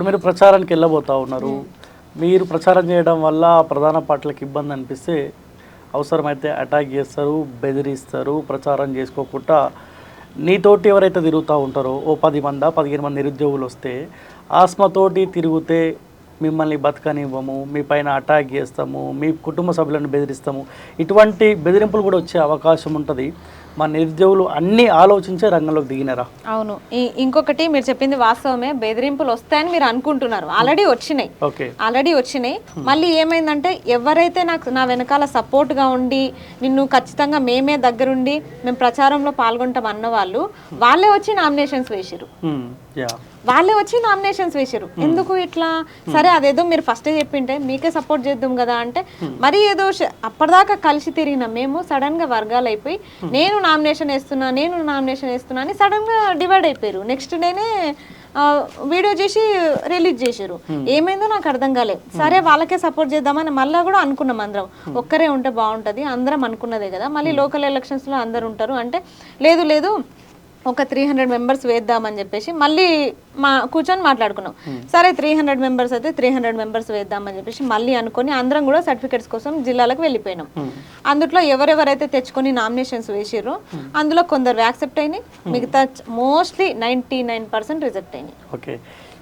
ఇప్పుడు మీరు ప్రచారానికి వెళ్ళబోతా ఉన్నారు. మీరు ప్రచారం చేయడం వల్ల ప్రధాన పార్టీలకు ఇబ్బంది అనిపిస్తే అవసరమైతే అటాక్ చేస్తారు బెదిరిస్తారు ప్రచారం చేసుకోకుండా నీతోటి ఎవరైతే తిరుగుతూ ఉంటారో ఓ పది మంది పదిహేను మంది నిరుద్యోగులు వస్తే ఆస్మతోటి తిరిగితే మిమ్మల్ని బతకనివ్వము మీ పైన అటాక్ చేస్తాము మీ కుటుంబ సభ్యులను బెదిరిస్తాము. ఇటువంటి బెదిరింపులు కూడా వచ్చే అవకాశం ఉంటుంది. మా నిరుద్యోగులు అన్నీ ఆలోచించే రంగంలోకి దిగినారా? అవును. ఇంకొకటి మీరు చెప్పింది వాస్తవమే. బెదిరింపులు వస్తాయని మీరు అనుకుంటున్నారు. ఆల్రెడీ వచ్చినాయి. ఓకే. ఆల్రెడీ వచ్చినాయి. మళ్ళీ ఏమైందంటే ఎవరైతే నాకు నా వెనకాల సపోర్ట్గా ఉండి నిన్ను ఖచ్చితంగా మేమే దగ్గరుండి మేము ప్రచారంలో పాల్గొంటాం అన్న వాళ్ళు వాళ్ళే వచ్చి నామినేషన్స్ వేసిరు యా వాళ్ళే వచ్చి నామినేషన్స్ వేసారు ఎందుకు ఇట్లా? సరే అదేదో మీరు ఫస్ట్ చెప్పింటే మీకే సపోర్ట్ చేద్దాం కదా అంటే మరి ఏదో అప్పటిదాకా కలిసి తిరిగిన మేము సడన్గా వర్గాలు అయిపోయి నేను నామినేషన్ వేస్తున్నా నేను నామినేషన్ వేస్తున్నా అని సడన్గా డివైడ్ అయిపోయారు. నెక్స్ట్ డేనే వీడియో చేసి రిలీజ్ చేశారు. ఏమైందో నాకు అర్థం కాలేదు. సరే వాళ్ళకే సపోర్ట్ చేద్దామని మళ్ళీ కూడా అనుకున్నాం అందరం. ఒక్కరే ఉంటే బాగుంటది అందరం అనుకున్నదే కదా. మళ్ళీ లోకల్ ఎలక్షన్స్లో అందరు ఉంటారు. అంటే లేదు లేదు ఒక త్రీ హండ్రెడ్ మెంబర్స్ వేద్దామని చెప్పేసి మళ్ళీ మా కూర్చొని మాట్లాడుకున్నాం. సరే త్రీ హండ్రెడ్ మెంబర్స్ అయితే త్రీ హండ్రెడ్ మెంబర్స్ వేద్దామని చెప్పేసి మళ్ళీ అనుకొని అందరం కూడా సర్టిఫికెట్స్ కోసం జిల్లాలకు వెళ్ళిపోయినాం. అందులో ఎవరెవరైతే తెచ్చుకొని నామినేషన్స్ వేసిర్రో అందులో కొందరు యాక్సెప్ట్ అయినాయి మిగతా mostly ninety nine percent reject అయినాయి. ఓకే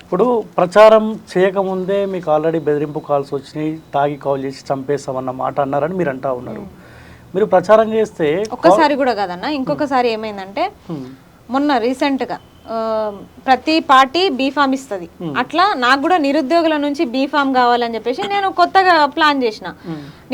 ఇప్పుడు ప్రచారం చేయకముందే మీకు ఆల్రెడీ బెదిరింపు కాల్స్ వచ్చినాయి తాగి కాల్ చేసి చంపేస్తామన్న మాట అన్నారని మీరు అంటా ఉన్నారు. మీరు ప్రచారం చేస్తే ఒక్కసారి కూడా కాదన్న ఇంకొకసారి ఏమైందంటే మొన్న రీసెంట్గా ప్రతి పార్టీ బీఫామ్ ఇస్తుంది. అట్లా నాకు కూడా నిరుద్యోగుల నుంచి బీఫామ్ కావాలని చెప్పేసి నేను కొత్తగా ప్లాన్ చేసిన.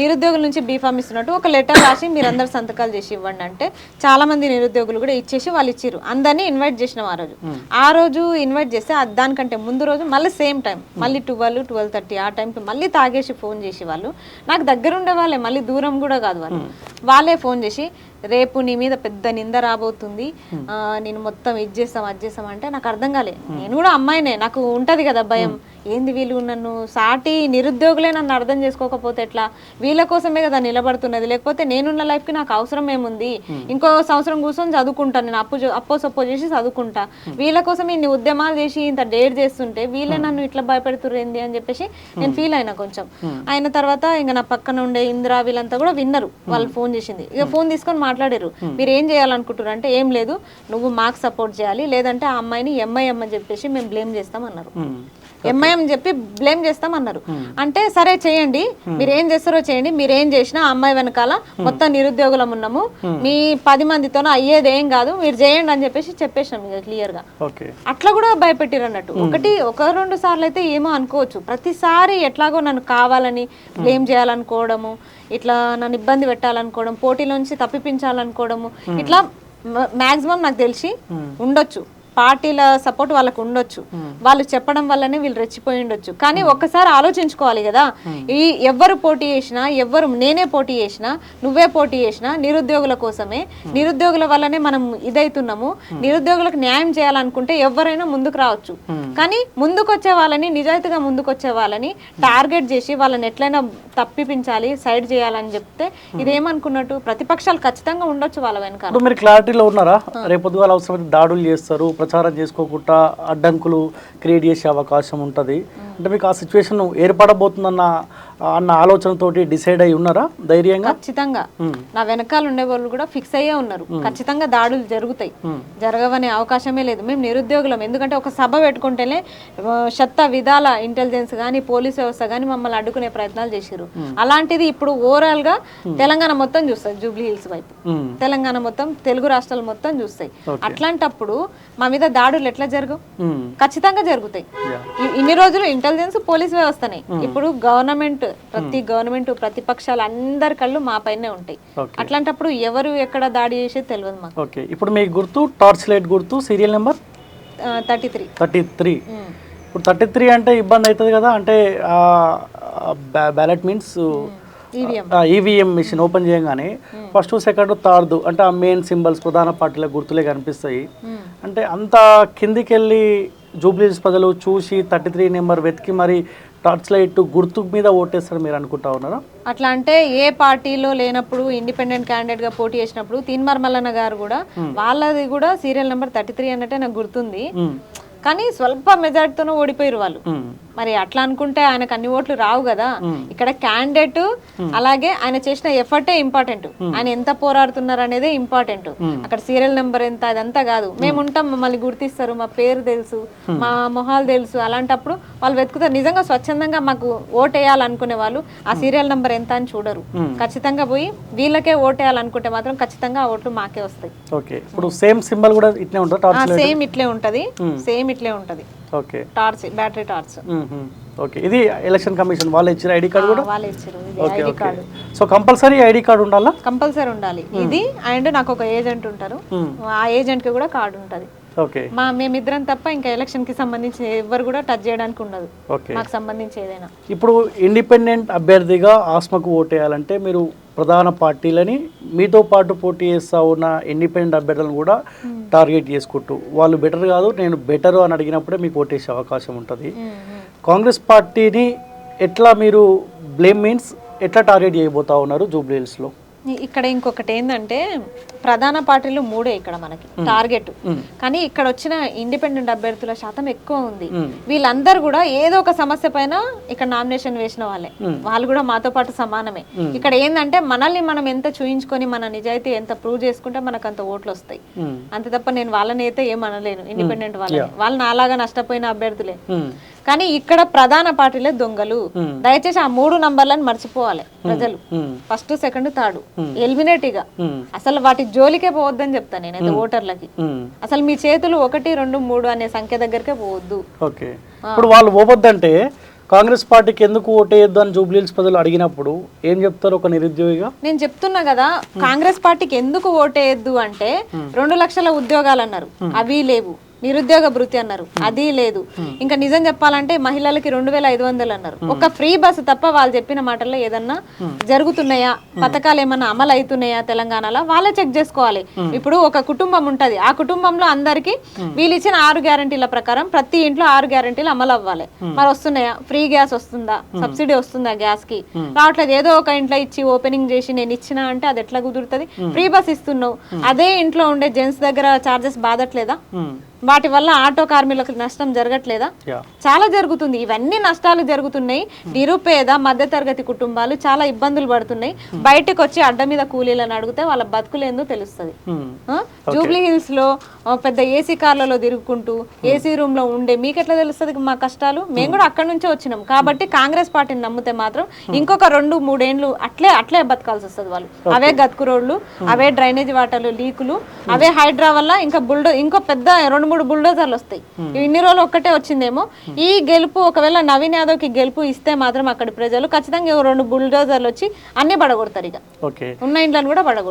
నిరుద్యోగుల నుంచి బీఫామ్ ఇస్తున్నట్టు ఒక లెటర్ రాసి మీరందరు సంతకాలు చేసి ఇవ్వండి అంటే చాలా మంది నిరుద్యోగులు కూడా ఇచ్చేసి వాళ్ళు ఇచ్చిర్రు. అందరినీ ఇన్వైట్ చేసినాం ఆ రోజు. ఆ రోజు ఇన్వైట్ చేస్తే దానికంటే ముందు రోజు మళ్ళీ సేమ్ టైం మళ్ళీ ట్వెల్వ్ ట్వెల్వ్ థర్టీ ఆ టైంకి మళ్ళీ తాగేసి ఫోన్ చేసి వాళ్ళు. నాకు దగ్గర ఉండే వాళ్ళే మళ్ళీ దూరం కూడా కాదు వాళ్ళు. వాళ్ళే ఫోన్ చేసి రేపు నీ మీద పెద్ద నింద రాబోతుంది. నేను మొత్తం ఇది చేస్తాం అది చేస్తాం అంటే నాకు అర్థం కాలే. నేను కూడా అమ్మాయినే నాకు ఉంటది కదా భయం. ఏంది వీళ్ళు నన్ను సాటి నిరుద్యోగులే నన్ను అర్థం చేసుకోకపోతే ఎట్లా? వీళ్ళ కోసమే కదా నిలబడుతున్నది. లేకపోతే నేనున్న లైఫ్కి నాకు అవసరం ఏముంది? ఇంకో సంవత్సరం కూర్చొని చదువుకుంటాను నేను అప్పు అప్పో సప్పో చేసి చదువుకుంటా. వీళ్ళ కోసం ఇన్ని ఉద్యమాలు చేసి ఇంత డేట్ చేస్తుంటే వీళ్ళే నన్ను ఇట్లా భయపెడుతుర్రేంది అని చెప్పేసి నేను ఫీల్ అయినా కొంచెం. అయిన తర్వాత ఇంకా నా పక్కన ఉండే ఇందిరా వీళ్ళంతా కూడా విన్నరు. వాళ్ళు ఫోన్ చేసింది. ఇక ఫోన్ తీసుకొని మాట్లాడారు. మీరు ఏం చేయాలనుకుంటారు అంటే ఏం లేదు నువ్వు మాకు సపోర్ట్ చేయాలి లేదంటే ఆ అమ్మాయిని ఎంఐఎం అని చెప్పేసి మేము బ్లేమ్ చేస్తాం అన్నారు హ్మ్, ఎంఐఎం చెప్పి బ్లేమ్ చేస్తాం అన్నారు అంటే సరే చేయండి మీరు ఏం చేస్తారో చేయండి మీరు ఏం చేసినా అమ్మాయి వెనకాల మొత్తం నిరుద్యోగులం ఉన్నాము. మీ పది మందితోనో అయ్యేది ఏం కాదు మీరు చేయండి అని చెప్పేసి చెప్పేసినాం ఇక క్లియర్గా. అట్లా కూడా భయపెట్టిరు అన్నట్టు. ఒకటి ఒక రెండు సార్లు అయితే ఏమో అనుకోవచ్చు. ప్రతిసారి ఎట్లాగో నన్ను కావాలని బ్లేమ్ చేయాలనుకోవడము ఇట్లా నన్ను ఇబ్బంది పెట్టాలనుకోవడం పోటీలోంచి తప్పిపించాలనుకోవడము ఇట్లా మాక్సిమం నాకు తెలిసి ఉండొచ్చు. పార్టీల సపోర్ట్ వాళ్ళకు ఉండొచ్చు. వాళ్ళు చెప్పడం వల్లనే వీళ్ళు రెచ్చిపోయి ఉండొచ్చు. కానీ ఒక్కసారి ఆలోచించుకోవాలి కదా. ఈ ఎవ్వరు పోటీ చేసినా ఎవ్వరు నేనే పోటీ చేసినా నువ్వే పోటీ చేసినా నిరుద్యోగుల కోసమే. నిరుద్యోగుల వల్లనే మనం ఇదైతున్నాము. నిరుద్యోగులకు న్యాయం చేయాలనుకుంటే ఎవరైనా ముందుకు రావచ్చు. కానీ ముందుకొచ్చే వాళ్ళని నిజాయితీగా ముందుకొచ్చే వాళ్ళని టార్గెట్ చేసి వాళ్ళని ఎట్లయినా తప్పిపించాలి సైడ్ చేయాలని చెప్తే ఇదేమనుకున్నట్టు ప్రతిపక్షాలు ఖచ్చితంగా ఉండొచ్చు వాళ్ళ ఇప్పుడు మీరు క్లారిటీలో ఉన్నారా? అవసరమైతే దాడులు చేస్తారు ప్రచారం చేసుకోకుండా అడ్డంకులు క్రియేట్ చేసే అవకాశం ఉంటుంది. అంటే మీకు ఆ సిచ్యువేషన్ ఏర్పడబోతుందన్న అన్న ఆలోచనతోటి డిసైడ్ అయి ఉన్నారా? ధైర్యంగా? ఖచ్చితంగా. నా వెనకాల ఉండే వాళ్ళు కూడా ఫిక్స్ అయ్యే ఉన్నారు. ఖచ్చితంగా దాడులు జరుగుతాయి. జరగవనే అవకాశమే లేదు. మేము నిరుద్యోగులం. ఎందుకంటే ఒక సభ పెట్టుకుంటేనే శత విధాల ఇంటెలిజెన్స్ కానీ పోలీస్ వ్యవస్థ కానీ మమ్మల్ని అడ్డుకునే ప్రయత్నాలు చేశారు అలాంటిది ఇప్పుడు ఓవరాల్గా తెలంగాణ మొత్తం చూస్తుంది జూబ్లీ హిల్స్ వైపు. తెలంగాణ మొత్తం తెలుగు రాష్ట్రాలు మొత్తం చూస్తాయి. అట్లాంటప్పుడు మా మీద దాడులు ఎట్లా జరగవు. ఖచ్చితంగా జరుగుతాయి. ఇన్ని రోజులు ఇంటెలిజెన్స్ పోలీస్ వ్యవస్థనే. ఇప్పుడు గవర్నమెంట్ ప్రతి గవర్నమెంట్ ప్రతిపక్షాలు అందరి కళ్ళు మా పైనే ఉంటాయి. అట్లాంటప్పుడు ఎవరు ఎక్కడ దాడి చేసేది తెలియదు మాకు. ఓకే ఇప్పుడు మీకు గుర్తు టార్చ్ లైట్ గుర్తు serial number? Thirty three. Thirty three. ఇప్పుడు థర్టీ త్రీ అంటే ఇబ్బంది అవుతుంది కదా అంటే ballot means EVM EVM machine open చేయగానే ఫస్ట్ సెకండ్ థర్డ్ అంటే ఆ మెయిన్ సింబల్స్ ప్రధాన పార్టీల గుర్తులే కనిపిస్తాయి. అంటే అంత కిందికి వెళ్ళి జూబ్లీస్ ప్రజలు చూసి థర్టీ త్రీ నెంబర్ వెతికి మరి టార్చ్ లైట్ గుర్తు మీద ఓటేస్తారు మీరు అనుకుంటా ఉన్నారా? అట్లా అంటే ఏ పార్టీలో లేనప్పుడు ఇండిపెండెంట్ క్యాండిడేట్గా పోటీ చేసినప్పుడు తీన్మార్ మల్లన్న గారు కూడా వాళ్ళది కూడా సీరియల్ నెంబర్ థర్టీ త్రీ అన్నట్టే నాకు గుర్తుంది. కానీ స్వల్ప మెజార్టీతోనే ఓడిపోయారు వాళ్ళు. మరి అట్లా అనుకుంటే ఆయనకు అన్ని ఓట్లు రావు కదా. ఇక్కడ క్యాండిడేట్ అలాగే ఆయన చేసిన ఎఫర్టే ఇంపార్టెంట్ ఆయన ఎంత పోరాడుతున్నారు అనేదే ఇంపార్టెంట్ అక్కడ సీరియల్ నెంబర్ ఎంత అదంతా కాదు. మేము. ఉంటాం మమ్మల్ని గుర్తిస్తారు మా పేరు తెలుసు మా మొహాలు తెలుసు. అలాంటప్పుడు వాళ్ళు వెతుకుతారు. నిజంగా స్వచ్ఛందంగా మాకు ఓటేయాలనుకునే వాళ్ళు ఆ సీరియల్ నెంబర్ ఎంత అని చూడరు. ఖచ్చితంగా పోయి వీళ్ళకే ఓటేయాలనుకుంటే మాత్రం ఖచ్చితంగా ఆ ఓట్లు మాకే వస్తాయి. ఓకే. ఇప్పుడు సేమ్ సింబల్ కూడా ఇట్లే ఉంటుంది? సేమ్ ఇట్లే? ఉంటది. సేమ్ ఇట్లే ఉంటది. Okay. Torch battery torch. Okay. ఇది ఎలక్షన్ కమిషన్. వాళ్ళు ఇచ్చిన ఐడి కార్డు కూడా? వాళ్ళు ఇచ్చారు. Okay ID okay. Card. So compulsory ID card ఉండాలా? కంపల్సరీ ఉండాలి. ఇది అండ్ నాకు ఒక ఏజెంట్ ఉంటారు. ఆ ఏజెంట్కి కూడా కార్డు ఉంటది. మా మేమిద్దరం తప్ప ఇంకా ఎలక్షన్కి సంబంధించి ఎవరు కూడా టచ్ చేయడానికి ఉండదు. మాకు సంబంధించి ఏదైనా. ఇప్పుడు ఇండిపెండెంట్ అభ్యర్థిగా ఆస్మకు ఓటేయాలంటే మీరు ప్రధాన పార్టీలని మీతో పాటు పోటీ చేస్తా ఉన్న ఇండిపెండెంట్ అభ్యర్థులను కూడా టార్గెట్ చేసుకుంటూ వాళ్ళు బెటర్ కాదు నేను బెటర్ అని అడిగినప్పుడే మీకు ఓటేసే అవకాశం ఉంటుంది. కాంగ్రెస్ పార్టీని ఎట్లా మీరు బ్లేమ్ మీన్స్ ఎట్లా టార్గెట్ చేయబోతా ఉన్నారు జూబ్లీ హిల్స్లో ఇ- ఇక్కడ ఇంకొకటి ఏంటంటే ప్రధాన పార్టీలు మూడే ఇక్కడ మనకి టార్గెట్. కానీ ఇక్కడ వచ్చిన ఇండిపెండెంట్ అభ్యర్థుల శాతం ఎక్కువ ఉంది. వీళ్ళందరూ కూడా ఏదో ఒక సమస్య పైన ఇక్కడ నామినేషన్ వేసిన వాళ్ళే. వాళ్ళు కూడా మాతో పాటు సమానమే. ఇక్కడ ఏంటంటే మనల్ని మనం ఎంత చూయించుకొని మన నిజాయితీ ఎంత ప్రూవ్ చేసుకుంటే మనకు అంత ఓట్లు వస్తాయి. అంతే తప్ప నేను వాళ్ళని అయితే ఏం అనలేను. ఇండిపెండెంట్ వాళ్ళని. వాళ్ళు నాలాగా నష్టపోయిన అభ్యర్థులే. కానీ ఇక్కడ ప్రధాన పార్టీలే దొంగలు. దయచేసి ఆ మూడు నంబర్లను మర్చిపోవాలి ప్రజలు. First second third. ఎలిమినేట్ ఇక అసలు వాటి జోలికే పోవద్దని చెప్తాను నేనైతే ఓటర్లకి. అసలు మీ చేతులు ఒకటి రెండు మూడు అనే సంఖ్య దగ్గరకే పోవద్దు. ఓకే. ఇప్పుడు వాళ్ళు పోవద్దంటే కాంగ్రెస్ పార్టీకి ఎందుకు ఓటేయొద్దు అని జూబ్లీ ప్రజలు అడిగినప్పుడు ఏం చెప్తారు ఒక నిరుద్యోగిగా? నేను చెప్తున్నా కదా కాంగ్రెస్ పార్టీకి ఎందుకు ఓటేయద్దు అంటే రెండు లక్షల ఉద్యోగాలు అన్నారు. అవి లేవు. నిరుద్యోగ భృతి అన్నారు. అది లేదు. ఇంకా నిజం చెప్పాలంటే మహిళలకి రెండు వేల ఐదు వందలు అన్నారు. ఒక ఫ్రీ బస్సు తప్ప వాళ్ళు చెప్పిన మాటల్లో ఏదన్నా జరుగుతున్నాయా? పథకాలు ఏమన్నా అమలు అవుతున్నాయా తెలంగాణలో? వాళ్ళే చెక్ చేసుకోవాలి. ఇప్పుడు ఒక కుటుంబం ఉంటది. ఆ కుటుంబంలో అందరికి వీళ్ళు ఇచ్చిన ఆరు గ్యారంటీల ప్రకారం ప్రతి ఇంట్లో ఆరు గ్యారంటీలు అమలు అవ్వాలి. మరి వస్తున్నాయా? ఫ్రీ గ్యాస్ వస్తుందా? సబ్సిడీ వస్తుందా గ్యాస్కి రావట్లేదు. ఏదో ఒక ఇంట్లో ఇచ్చి ఓపెనింగ్ చేసి నేను ఇచ్చిన అంటే అది ఎట్లా కుదురుతుంది? ఫ్రీ బస్ ఇస్తున్నావు. అదే ఇంట్లో ఉండే జెంట్స్ దగ్గర చార్జెస్ బాధట్లేదా? వాటి వల్ల ఆటో కార్మికులకు నష్టం జరగట్లేదా? చాలా జరుగుతుంది. ఇవన్నీ నష్టాలు జరుగుతున్నాయి. నిరుపేద మధ్యతరగతి కుటుంబాలు చాలా ఇబ్బందులు పడుతున్నాయి. బయటకు వచ్చి అడ్డ మీద కూలీలను అడిగితే వాళ్ళ బతుకులేందో తెలుస్తుంది. ఆ? జూబ్లీ హిల్స్లో పెద్ద ఏసీ కార్లలో తిరుగుకుంటూ ఏసీ రూమ్లో ఉండే మీకు ఎట్లా తెలుస్తుంది మా కష్టాలు? మేము కూడా అక్కడ నుంచే వచ్చినాం. కాబట్టి కాంగ్రెస్ పార్టీని నమ్మితే మాత్రం ఇంకొక రెండు మూడేండ్లు అట్లే అట్లే బతకాల్సి వస్తుంది వాళ్ళు. అవే గతుకు రోడ్లు అవే డ్రైనేజ్ వాటర్లు లీకులు అవే హైడ్రా వల్ల ఇంకా బుల్డో ఇంకో పెద్ద రెండు మూడు బుల్డోజర్లు వస్తాయి. ఇన్ని రోజులు ఒక్కటే వచ్చిందేమో. ఈ గెలుపు ఒకవేళ నవీన్ యాదవ్కి గెలుపు ఇస్తే మాత్రం అక్కడి ప్రజలు ఖచ్చితంగా రెండు బుల్డోజర్లు వచ్చి అన్ని పడగొడతారు ఇక. ఉన్న ఇండ్లను కూడా పడగొడతారు.